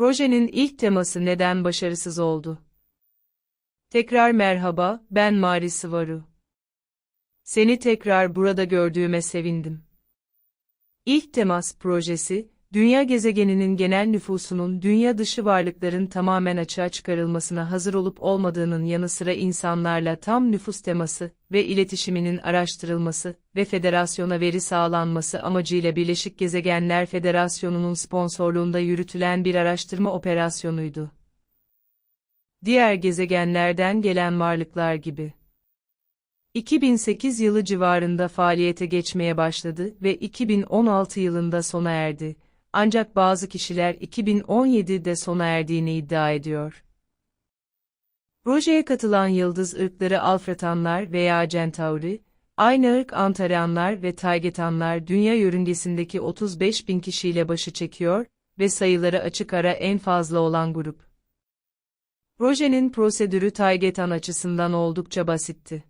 Projenin ilk teması neden başarısız oldu? Tekrar merhaba, ben Mari Sıvaru. Seni tekrar burada gördüğüme sevindim. İlk temas projesi, dünya gezegeninin genel nüfusunun dünya dışı varlıkların tamamen açığa çıkarılmasına hazır olup olmadığının yanı sıra insanlarla tam nüfus teması ve iletişiminin araştırılması ve federasyona veri sağlanması amacıyla Birleşik Gezegenler Federasyonu'nun sponsorluğunda yürütülen bir araştırma operasyonuydu. Diğer gezegenlerden gelen varlıklar gibi. 2008 yılı civarında faaliyete geçmeye başladı ve 2016 yılında sona erdi. Ancak bazı kişiler 2017'de sona erdiğini iddia ediyor. Projeye katılan yıldız ırkları Alfratanlar veya Centauri, aynı ırk Antareanlar ve Taygetanlar dünya yörüngesindeki 35 bin kişiyle başı çekiyor ve sayıları açık ara en fazla olan grup. Projenin prosedürü Taygetan açısından oldukça basitti.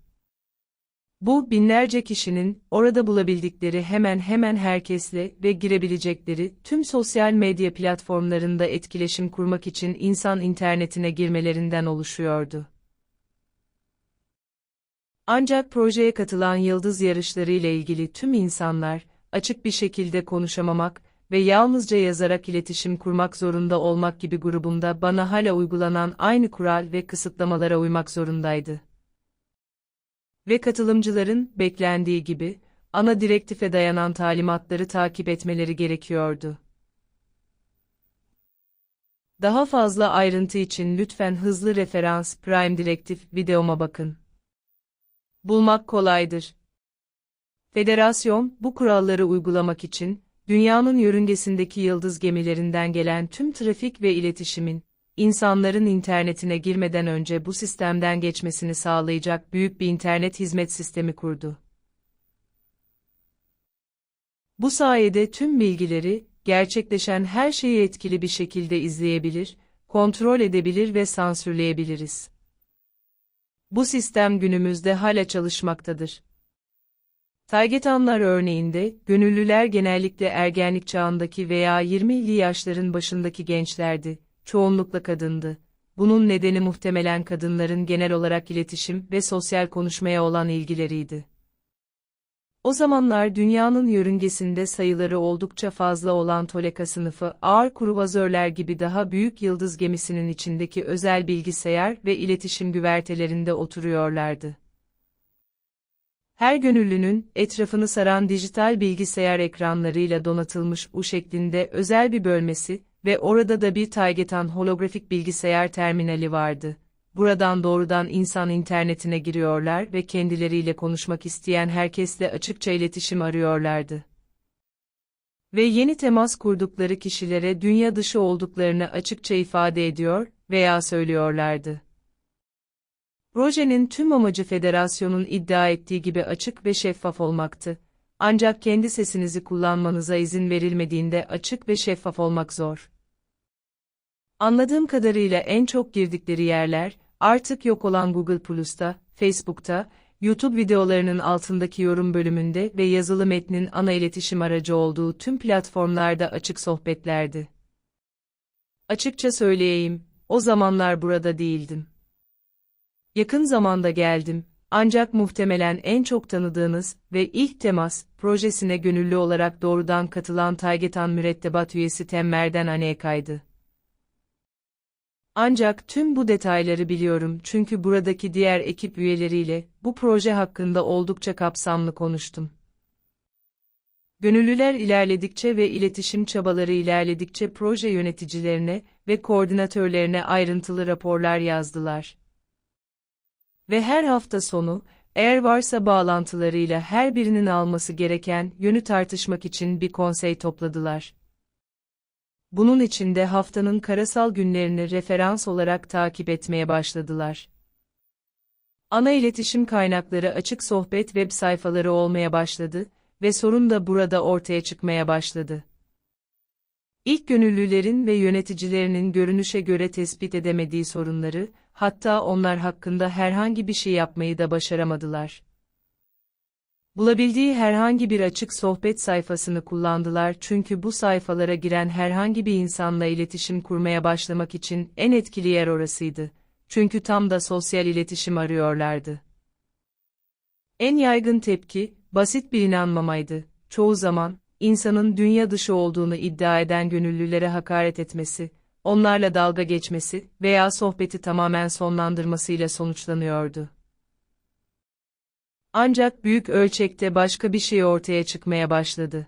Bu binlerce kişinin orada bulabildikleri hemen hemen herkesle ve girebilecekleri tüm sosyal medya platformlarında etkileşim kurmak için insan internetine girmelerinden oluşuyordu. Ancak projeye katılan yıldız yarışları ile ilgili tüm insanlar açık bir şekilde konuşamamak ve yalnızca yazarak iletişim kurmak zorunda olmak gibi grubumda bana hala uygulanan aynı kural ve kısıtlamalara uymak zorundaydı ve katılımcıların, beklendiği gibi, ana direktife dayanan talimatları takip etmeleri gerekiyordu. Daha fazla ayrıntı için lütfen hızlı referans Prime Direktif videoma bakın. Bulmak kolaydır. Federasyon, bu kuralları uygulamak için, dünyanın yörüngesindeki yıldız gemilerinden gelen tüm trafik ve iletişimin, insanların internetine girmeden önce bu sistemden geçmesini sağlayacak büyük bir internet hizmet sistemi kurdu. Bu sayede tüm bilgileri, gerçekleşen her şeyi etkili bir şekilde izleyebilir, kontrol edebilir ve sansürleyebiliriz. Bu sistem günümüzde hala çalışmaktadır. Targetanlar örneğinde, gönüllüler genellikle ergenlik çağındaki veya 20'li yaşların başındaki gençlerdi çoğunlukla kadındı. Bunun nedeni muhtemelen kadınların genel olarak iletişim ve sosyal konuşmaya olan ilgileriydi. O zamanlar dünyanın yörüngesinde sayıları oldukça fazla olan Toleka sınıfı ağır kruvazörler gibi daha büyük yıldız gemisinin içindeki özel bilgisayar ve iletişim güvertelerinde oturuyorlardı. Her gönüllünün etrafını saran dijital bilgisayar ekranlarıyla donatılmış U şeklinde özel bir bölmesi ve orada da bir Taygetan holografik bilgisayar terminali vardı. Buradan doğrudan insan internetine giriyorlar ve kendileriyle konuşmak isteyen herkesle açıkça iletişim arıyorlardı. Ve yeni temas kurdukları kişilere dünya dışı olduklarını açıkça ifade ediyor veya söylüyorlardı. Projenin tüm amacı federasyonun iddia ettiği gibi açık ve şeffaf olmaktı. Ancak kendi sesinizi kullanmanıza izin verilmediğinde açık ve şeffaf olmak zor. Anladığım kadarıyla en çok girdikleri yerler, artık yok olan Google Plus'ta, Facebook'ta, YouTube videolarının altındaki yorum bölümünde ve yazılı metnin ana iletişim aracı olduğu tüm platformlarda açık sohbetlerdi. Açıkça söyleyeyim, o zamanlar burada değildim. Yakın zamanda geldim, ancak muhtemelen en çok tanıdığınız ve ilk temas projesine gönüllü olarak doğrudan katılan Taygetan mürettebat üyesi Temmer'den Aneka'ydı. Ancak tüm bu detayları biliyorum çünkü buradaki diğer ekip üyeleriyle bu proje hakkında oldukça kapsamlı konuştum. Gönüllüler ilerledikçe ve iletişim çabaları ilerledikçe proje yöneticilerine ve koordinatörlerine ayrıntılı raporlar yazdılar. Ve her hafta sonu, eğer varsa bağlantılarıyla her birinin alması gereken yönü tartışmak için bir konsey topladılar. Bunun için de haftanın karasal günlerini referans olarak takip etmeye başladılar. Ana iletişim kaynakları açık sohbet web sayfaları olmaya başladı ve sorun da burada ortaya çıkmaya başladı. İlk gönüllülerin ve yöneticilerinin görünüşe göre tespit edemediği sorunları, hatta onlar hakkında herhangi bir şey yapmayı da başaramadılar. Bulabildiği herhangi bir açık sohbet sayfasını kullandılar çünkü bu sayfalara giren herhangi bir insanla iletişim kurmaya başlamak için en etkili yer orasıydı. Çünkü tam da sosyal iletişim arıyorlardı. En yaygın tepki, basit bir inanmamaydı. Çoğu zaman, insanın dünya dışı olduğunu iddia eden gönüllülere hakaret etmesi, onlarla dalga geçmesi veya sohbeti tamamen sonlandırmasıyla sonuçlanıyordu. Ancak büyük ölçekte başka bir şey ortaya çıkmaya başladı.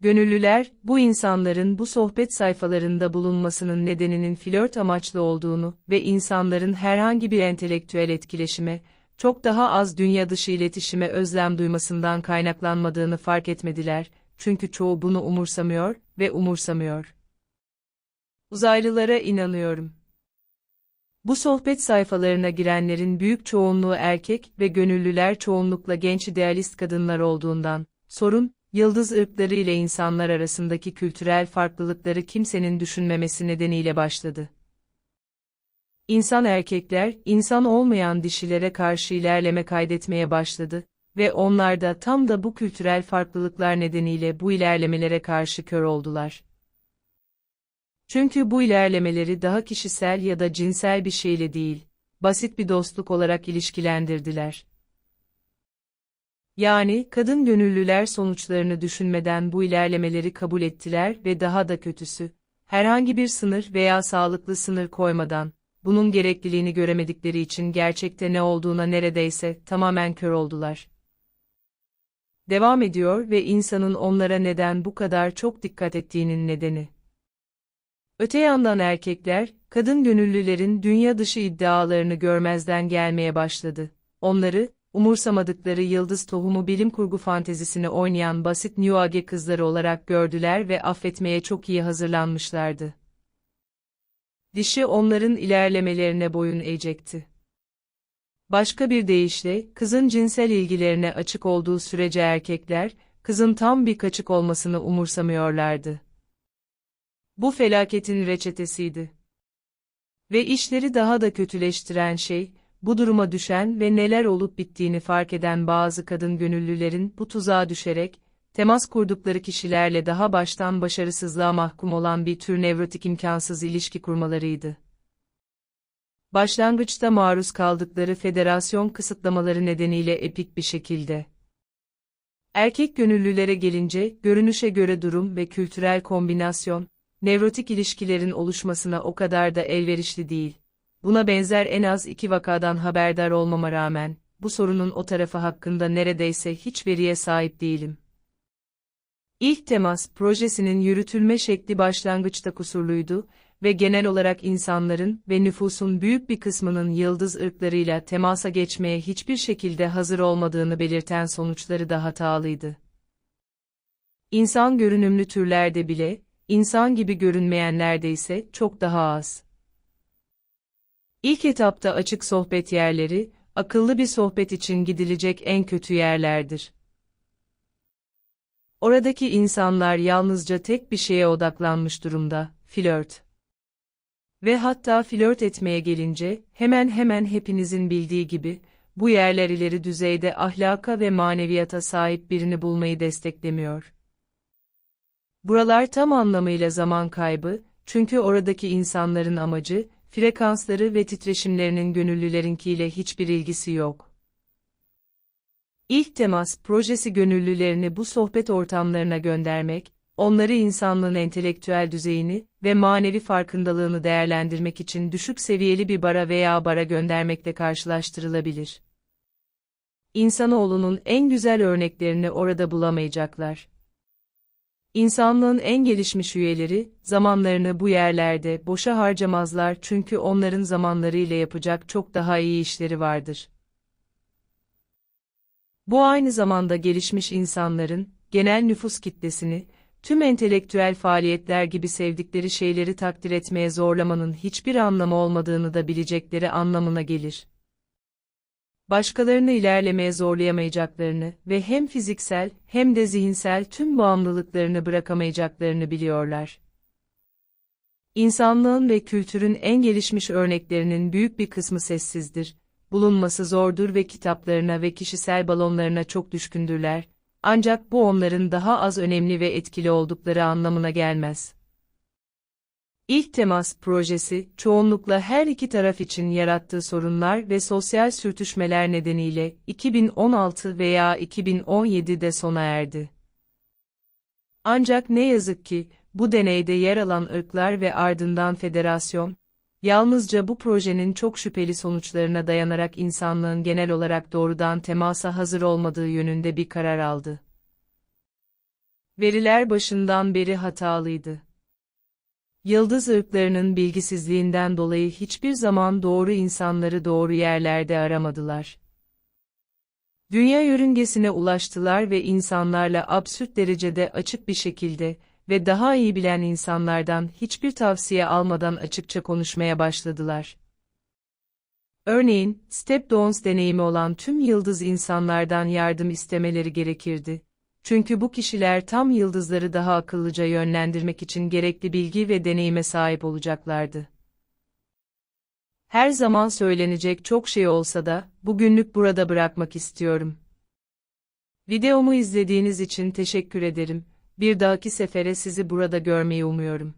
Gönüllüler, bu insanların bu sohbet sayfalarında bulunmasının nedeninin flört amaçlı olduğunu ve insanların herhangi bir entelektüel etkileşime, çok daha az dünya dışı iletişime özlem duymasından kaynaklanmadığını fark etmediler, çünkü çoğu bunu umursamıyor ve umursamıyor. Uzaylılara inanıyorum. Bu sohbet sayfalarına girenlerin büyük çoğunluğu erkek ve gönüllüler çoğunlukla genç idealist kadınlar olduğundan, sorun, yıldız ırkları ile insanlar arasındaki kültürel farklılıkları kimsenin düşünmemesi nedeniyle başladı. İnsan erkekler, insan olmayan dişilere karşı ilerleme kaydetmeye başladı ve onlar da tam da bu kültürel farklılıklar nedeniyle bu ilerlemelere karşı kör oldular. Çünkü bu ilerlemeleri daha kişisel ya da cinsel bir şeyle değil, basit bir dostluk olarak ilişkilendirdiler. Yani, kadın gönüllüler sonuçlarını düşünmeden bu ilerlemeleri kabul ettiler ve daha da kötüsü, herhangi bir sınır veya sağlıklı sınır koymadan, bunun gerekliliğini göremedikleri için gerçekte ne olduğuna neredeyse tamamen kör oldular. Devam ediyor ve insanın onlara neden bu kadar çok dikkat ettiğinin nedeni. Öte yandan erkekler, kadın gönüllülerin dünya dışı iddialarını görmezden gelmeye başladı. Onları, umursamadıkları yıldız tohumu bilim kurgu fantezisini oynayan basit New Age kızları olarak gördüler ve affetmeye çok iyi hazırlanmışlardı. Dişi onların ilerlemelerine boyun eğecekti. Başka bir deyişle, kızın cinsel ilgilerine açık olduğu sürece erkekler, kızın tam bir kaçık olmasını umursamıyorlardı. Bu felaketin reçetesiydi. Ve işleri daha da kötüleştiren şey, bu duruma düşen ve neler olup bittiğini fark eden bazı kadın gönüllülerin bu tuzağa düşerek, temas kurdukları kişilerle daha baştan başarısızlığa mahkum olan bir tür nevrotik imkansız ilişki kurmalarıydı. Başlangıçta maruz kaldıkları federasyon kısıtlamaları nedeniyle epik bir şekilde. Erkek gönüllülere gelince, görünüşe göre durum ve kültürel kombinasyon, nevrotik ilişkilerin oluşmasına o kadar da elverişli değil. Buna benzer en az iki vakadan haberdar olmama rağmen, bu sorunun o tarafı hakkında neredeyse hiç veriye sahip değilim. İlk temas projesinin yürütülme şekli başlangıçta kusurluydu ve genel olarak insanların ve nüfusun büyük bir kısmının yıldız ırklarıyla temasa geçmeye hiçbir şekilde hazır olmadığını belirten sonuçları da hatalıydı. İnsan görünümlü türlerde bile, insan gibi görünmeyenlerde ise çok daha az. İlk etapta açık sohbet yerleri, akıllı bir sohbet için gidilecek en kötü yerlerdir. Oradaki insanlar yalnızca tek bir şeye odaklanmış durumda, flört. Ve hatta flört etmeye gelince, hemen hemen hepinizin bildiği gibi, bu yerler ileri düzeyde ahlaka ve maneviyata sahip birini bulmayı desteklemiyor. Buralar tam anlamıyla zaman kaybı, çünkü oradaki insanların amacı, frekansları ve titreşimlerinin gönüllülerinkiyle hiçbir ilgisi yok. İlk temas projesi gönüllülerini bu sohbet ortamlarına göndermek, onları insanlığın entelektüel düzeyini ve manevi farkındalığını değerlendirmek için düşük seviyeli bir bara veya bara göndermekle karşılaştırılabilir. İnsanoğlunun en güzel örneklerini orada bulamayacaklar. İnsanlığın en gelişmiş üyeleri, zamanlarını bu yerlerde boşa harcamazlar çünkü onların zamanlarıyla yapacak çok daha iyi işleri vardır. Bu aynı zamanda gelişmiş insanların, genel nüfus kitlesini, tüm entelektüel faaliyetler gibi sevdikleri şeyleri takdir etmeye zorlamanın hiçbir anlamı olmadığını da bilecekleri anlamına gelir başkalarını ilerlemeye zorlayamayacaklarını ve hem fiziksel hem de zihinsel tüm bağımlılıklarını bırakamayacaklarını biliyorlar. İnsanlığın ve kültürün en gelişmiş örneklerinin büyük bir kısmı sessizdir, bulunması zordur ve kitaplarına ve kişisel balonlarına çok düşkündürler, ancak bu onların daha az önemli ve etkili oldukları anlamına gelmez. İlk temas projesi, çoğunlukla her iki taraf için yarattığı sorunlar ve sosyal sürtüşmeler nedeniyle 2016 veya 2017'de sona erdi. Ancak ne yazık ki, bu deneyde yer alan ırklar ve ardından federasyon, yalnızca bu projenin çok şüpheli sonuçlarına dayanarak insanlığın genel olarak doğrudan temasa hazır olmadığı yönünde bir karar aldı. Veriler başından beri hatalıydı. Yıldız ırklarının bilgisizliğinden dolayı hiçbir zaman doğru insanları doğru yerlerde aramadılar. Dünya yörüngesine ulaştılar ve insanlarla absürt derecede açık bir şekilde ve daha iyi bilen insanlardan hiçbir tavsiye almadan açıkça konuşmaya başladılar. Örneğin, Step Downs deneyimi olan tüm yıldız insanlardan yardım istemeleri gerekirdi. Çünkü bu kişiler tam yıldızları daha akıllıca yönlendirmek için gerekli bilgi ve deneyime sahip olacaklardı. Her zaman söylenecek çok şey olsa da, bugünlük burada bırakmak istiyorum. Videomu izlediğiniz için teşekkür ederim. Bir dahaki sefere sizi burada görmeyi umuyorum.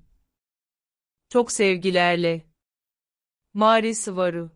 Çok sevgilerle. Mari Sıvaru